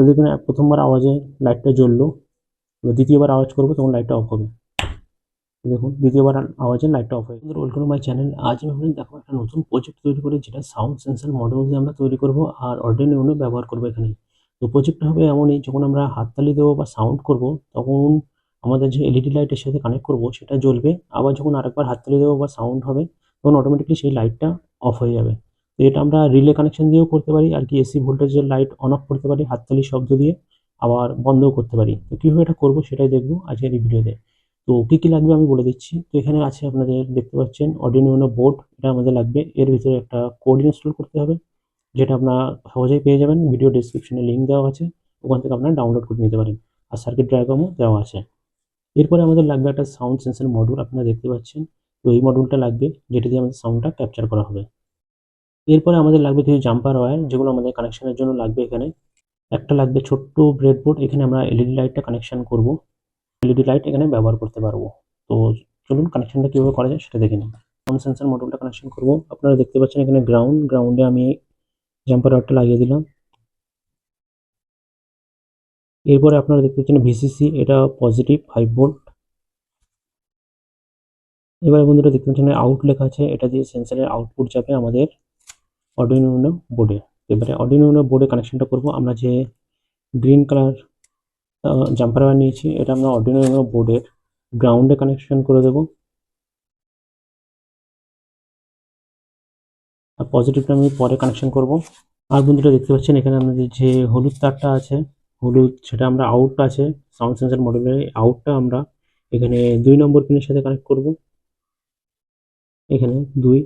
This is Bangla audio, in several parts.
দেখুন এক- প্রথমবার আওয়াজে লাইটটা জ্বললো দ্বিতীয়বার আওয়াজ করব, তখন লাইটটা অফ হবে। দেখুন, দ্বিতীয়বার আওয়াজে লাইটটা অফ হয়ে গেল ওয়েলকাম মাই চ্যানেল আজ আমি দেখো একটা নতুন প্রজেক্ট তৈরি করে, যেটা সাউন্ড সেন্সার মডেল দিয়ে আমরা তৈরি করব আর অর্ডিনো ব্যবহার করব এখানে। তো প্রজেক্টটা হবে এমনই, যখন আমরা হাততালি দেবো বা সাউন্ড করব, তখন আমাদের যে এলইডি লাইটের সাথে কানেক্ট করব, সেটা জ্বলবে। আবার যখন আরেকবার হাততালি দেবো বা সাউন্ড হবে, তখন অটোমেটিকলি সেই লাইটটা অফ হয়ে যাবে। তো এটা আমরা রিলে কানেকশন দিয়েও করতে পারি, আর কি এসি ভোল্টেজের লাইট অন অফ করতে পারি, হাততালি শব্দ দিয়ে আবার বন্ধও করতে পারি। তো কীভাবে এটা করব সেটাই দেখব আজকের এই ভিডিওতে তো। কী কী লাগবে আমি বলে দিচ্ছি। তো এখানে আছে আপনাদের দেখতে পাচ্ছেন অডিও বোর্ড এটা আমাদের লাগবে। এর ভিতরে একটা কোড ইনস্টল করতে হবে, যেটা আপনারা সহজেই পেয়ে যাবেন। ভিডিও ডিসক্রিপশনে লিঙ্ক দেওয়া আছে, ওখান থেকে আপনারা ডাউনলোড করে নিতে পারেন। আর সার্কিট ডায়াগ্রামও দেওয়া আছে। এরপরে আমাদের লাগবে একটা সাউন্ড সেন্সর মডিউল আপনারা দেখতে পাচ্ছেন। তো এই মডিউলটা লাগবে, যেটা দিয়ে আমাদের সাউন্ডটা ক্যাপচার করা হবে। এরপরে আমাদের লাগবে কিছু জাম্পার ওয়্যার যেগুলো আমাদের কানেকশনের জন্য লাগবে এখানে। একটা লাগবে ছোট্ট ব্রেডবোর্ড এখানে আমরা এলইডি লাইটটা কানেকশন করব। এলইডি লাইট এখানে ব্যবহার করতে পারব। তো চলুন কানেকশনটা কীভাবে করা যায় সেটা দেখে নিন সাউন্ড সেন্সর মডিউলটা কানেকশন করব। আপনারা দেখতে পাচ্ছেন এখানে গ্রাউন্ড গ্রাউন্ডে আমি জাম্পার ওয়্যারটা লাগিয়ে দিলাম। এরপরে আপনারা দেখতে পাচ্ছেন ভিসিসি এটা পজিটিভ ফাইভ ভোল্ট এবারে বন্ধুরা দেখতে পাচ্ছেন আউট লেখা আছে, এটা দিয়ে সেন্সারের আউটপুট যাবে আমাদের অর্ডিনো বোর্ডে এবারে অর্ডিনো বোর্ডে কানেকশনটা করব। আমরা যে গ্রিন কালার জাম্পার ওয়ার নিয়েছি, এটা আমরা অর্ডিনো বোর্ডের গ্রাউন্ডে কানেকশন করে দেব। আর পজিটিভটা আমি পরে কানেকশন করব। আর বন্ধুরা দেখতে পাচ্ছেন, এখানে আমাদের যে হলুদ তারটা আছে, হলুদ সেটা আমরা আউট আছে সাউন্ড সেন্সার মডেলের আউটটা আমরা এখানে দুই নম্বর পিনের সাথে কানেক্ট করব। এখানে দুই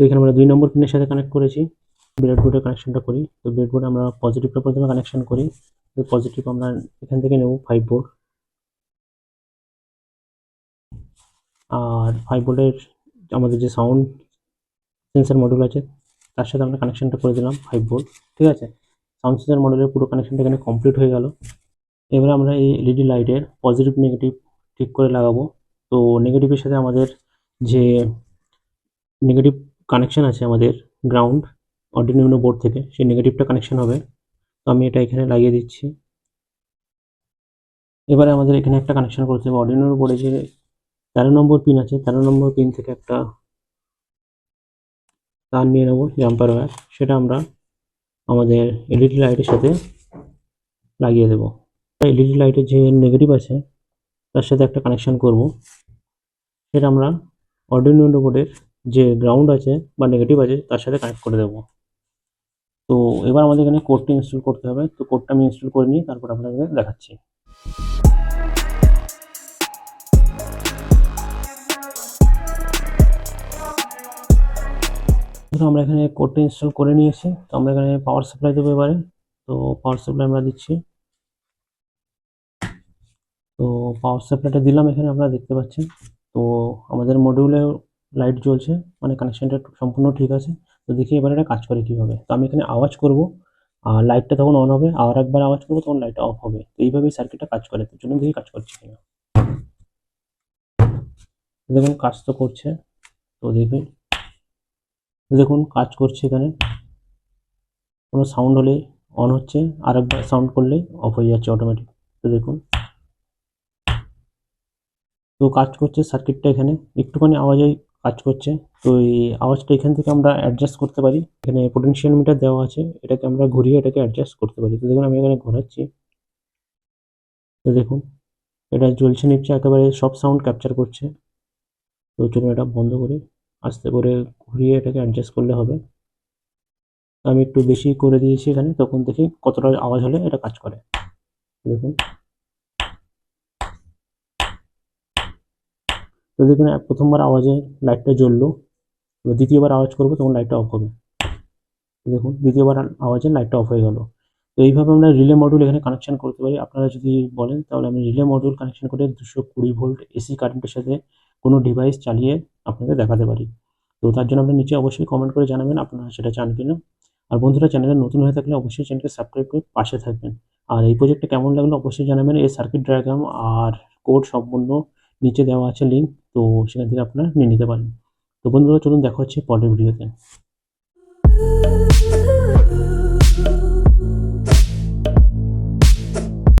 তো এখানে আমরা দুই নম্বর পিনের সাথে কানেক্ট করেছি। ব্রেডবোর্ডের কানেকশনটা করি। তো ব্রেডবোর্ডে আমরা পজিটিভটা প্রথমে কানেকশন করি। তো পজিটিভ আমরা এখান থেকে নেব ফাইভ বোর্ড আর ফাইভ বোর্ডের আমাদের যে সাউন্ড সেন্সার মডিউল আছে, তার সাথে আমরা কানেকশনটা করে দিলাম ফাইভ বোর্ড ঠিক আছে? সাউন্ড সেন্সার মডেলের পুরো কানেকশনটা এখানে কমপ্লিট হয়ে গেল। এবারে আমরা এই এলইডি লাইটের পজিটিভ নেগেটিভ ঠিক করে লাগাবো। তো নেগেটিভের সাথে আমাদের যে নেগেটিভ কানেকশন আছে আমাদের গ্রাউন্ড অর্ডিনো বোর্ড থেকে, সেই নেগেটিভটা কানেকশান হবে। তো আমি এটা এখানে লাগিয়ে দিচ্ছি। এবারে আমাদের এখানে একটা কানেকশন করতে হবে অর্ডিনো বোর্ডে যে তেরো নম্বর পিন আছে, তেরো নম্বর পিন থেকে একটা তার নিয়ে নেব জাম্পার ওয়্যার সেটা আমরা আমাদের এলইডি লাইটের সাথে লাগিয়ে দেবো। এলইডি লাইটের যে নেগেটিভ আছে, তার সাথে একটা কানেকশান করব। সেটা আমরা অর্ডিনো বোর্ডের যে গ্রাউন্ড আছে বা নেগেটিভ আছে, তার সাথে কানেক্ট করে দেবো। তো এবার আমাদের এখানে কোডটি ইনস্টল করতে হবে। তো কোডটা আমি ইনস্টল করে নিয়ে তারপর আপনাদের দেখাচ্ছি। আমরা এখানে কোডটা ইনস্টল করে নিয়েছি। তো আমরা এখানে পাওয়ার সাপ্লাই দেবো এবারে। তো পাওয়ার সাপ্লাই আমরা দিচ্ছি। তো পাওয়ার সাপ্লাইটা দিলাম এখানে, আপনারা দেখতে পাচ্ছেন। তো আমাদের মডিউলে লাইট জ্বলছে মানে কানেকশনটা সম্পূর্ণ ঠিক আছে। তো দেখি এবার এটা কাজ করে কীভাবে। তো আমি এখানে আওয়াজ করব, আর লাইটটা তখন অন হবে আর একবার আওয়াজ করব, তখন লাইটটা অফ হবে। তো এইভাবেই সার্কিটটা কাজ করে, তো চলুন দেখি কাজ করছে কিনা। দেখুন, কাজ তো করছে। তো দেখুন দেখুন, কাজ করছে এখানে। কোনো সাউন্ড হলে অন হচ্ছে, আর একবার সাউন্ড করলে অফ হয়ে যাচ্ছে অটোমেটিক তো দেখুন। তো কাজ করছে সার্কিটটা এখানে। একটুখানি আওয়াজে কাজ করছে। তো এই আওয়াজটা এখান থেকে আমরা অ্যাডজাস্ট করতে পারি। এখানে পোটেনশিয়াল মিটার দেওয়া আছে, এটাকে আমরা ঘুরিয়ে এটাকে অ্যাডজাস্ট করতে পারি। তো দেখুন, আমি এখানে ঘোরাচ্ছি। তো দেখুন, এটা জ্বলছে, নিচ্ছে, একেবারে সব সাউন্ড ক্যাপচার করছে। তো চলুন এটা বন্ধ করি। আস্তে করে ঘুরিয়ে এটাকে অ্যাডজাস্ট করলে হবে। আমি একটু বেশি করে দিয়েছি এখানে, তখন দেখি কতটা আওয়াজ হলে এটা কাজ করে। দেখুন। তো দেখুন এক- প্রথমবার আওয়াজে লাইটটা জ্বললো দ্বিতীয়বার আওয়াজ করব, তখন লাইটটা অফ হবে। দেখুন, দ্বিতীয়বার আওয়াজে লাইটটা অফ হয়ে গেল। তো এইভাবে আমরা রিলে মডিউল এখানে কানেকশন করতে পারি। আপনারা যদি বলেন, তাহলে আমি রিলে মডিউল কানেকশন করে দুশো কুড়ি ভোল্ট এসি কারেন্টের সাথে কোনো ডিভাইস চালিয়ে আপনাদের দেখাতে পারি। তো তার জন্য আপনারা নিচে অবশ্যই কমেন্ট করে জানাবেন, আপনারা সেটা চান কিনা। আর বন্ধুরা চ্যানেলে নতুন হয়ে থাকলে অবশ্যই চ্যানেলকে সাবস্ক্রাইব করে পাশে থাকবেন। আর এই প্রজেক্টটা কেমন লাগল অবশ্যই জানাবেন। এই সার্কিট ডায়াগ্রাম আর কোড সম্পূর্ণ নিচে দেওয়া আছে লিঙ্ক তো সেখান থেকে আপনারা নিয়ে নিতে পারেন। তো বন্ধুরা চলুন দেখা হচ্ছে পরের ভিডিওতে।